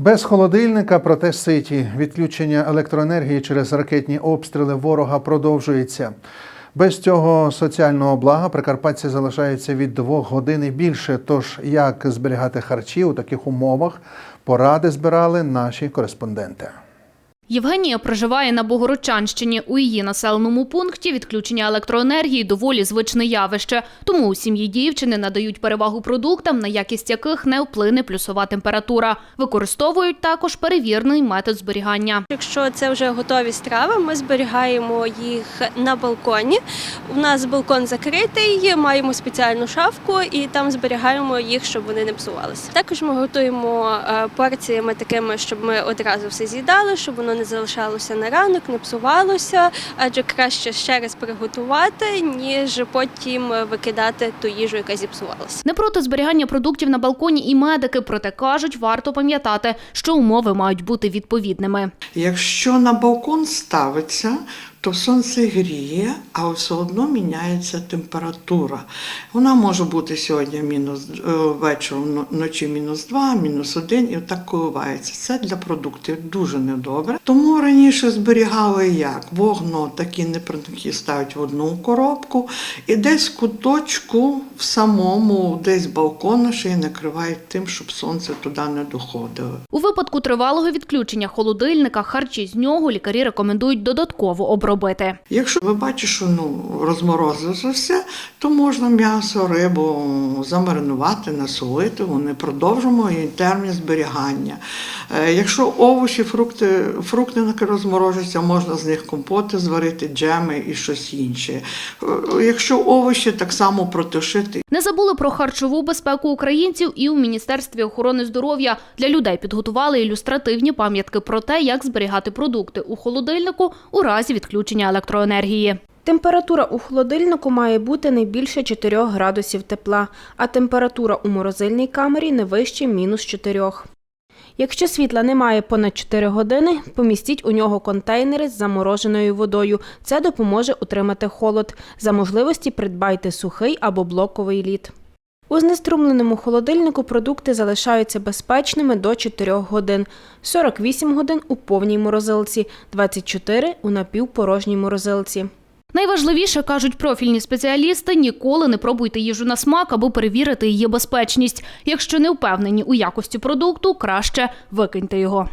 Без холодильника, проте ситі. Відключення електроенергії через ракетні обстріли ворога продовжується. Без цього соціального блага прикарпатці залишається від двох годин і більше. Тож як зберігати харчі у таких умовах, поради збирали наші кореспонденти. Євгенія проживає на Богородчанщині. У її населеному пункті відключення електроенергії доволі звичне явище. Тому у сім'ї дівчини надають перевагу продуктам, на якість яких не вплине плюсова температура. Використовують також перевірний метод зберігання. Якщо це вже готові страви, ми зберігаємо їх на балконі. У нас балкон закритий, маємо спеціальну шафку і там зберігаємо їх, щоб вони не псувалися. Також ми готуємо е, порціями такими, щоб ми одразу все з'їдали, щоб воно не залишалося на ранок, не псувалося, адже краще ще раз приготувати, ніж потім викидати ту їжу, яка зіпсувалася. Не проти зберігання продуктів на балконі і медики, проте кажуть, варто пам'ятати, що умови мають бути відповідними. Якщо на балкон ставиться, то сонце гріє, а все одно міняється температура. Вона може бути сьогодні мінус е, вечором вночі мінус 2, мінус 1 і отак коливається. Це для продуктів дуже недобре. Тому раніше зберігали як вогно, такі непринки ставить в одну коробку, і десь куточку в самому, десь балкона ще й накривають тим, щоб сонце туди не доходило. У випадку тривалого відключення холодильника харчі з нього лікарі рекомендують додатково обробити. Якщо ви бачите, що ну, розморозилося все, то можна м'ясо, рибу замаринувати, насолити, вони продовжимо і термін зберігання. Е, Якщо овочі, фрукти, фрукти розморожуються, можна з них компоти зварити, джеми і щось інше. Е, Якщо овочі, так само протушити Не забули про харчову безпеку українців і у Міністерстві охорони здоров'я для людей підготували ілюстративні пам'ятки про те, як зберігати продукти у холодильнику у разі відключення електроенергії. Температура у холодильнику має бути не більше 4 градусів тепла, а температура у морозильній камері не вище мінус 4. Якщо світла немає понад 4 години, помістіть у нього контейнери з замороженою водою. Це допоможе утримати холод. За можливості придбайте сухий або блоковий лід. У знеструмленому холодильнику продукти залишаються безпечними до 4 годин, 48 годин у повній морозилці, 24 у напівпорожній морозилці. Найважливіше, кажуть профільні спеціалісти, ніколи не пробуйте їжу на смак, аби перевірити її безпечність. Якщо не впевнені у якості продукту, краще викиньте його.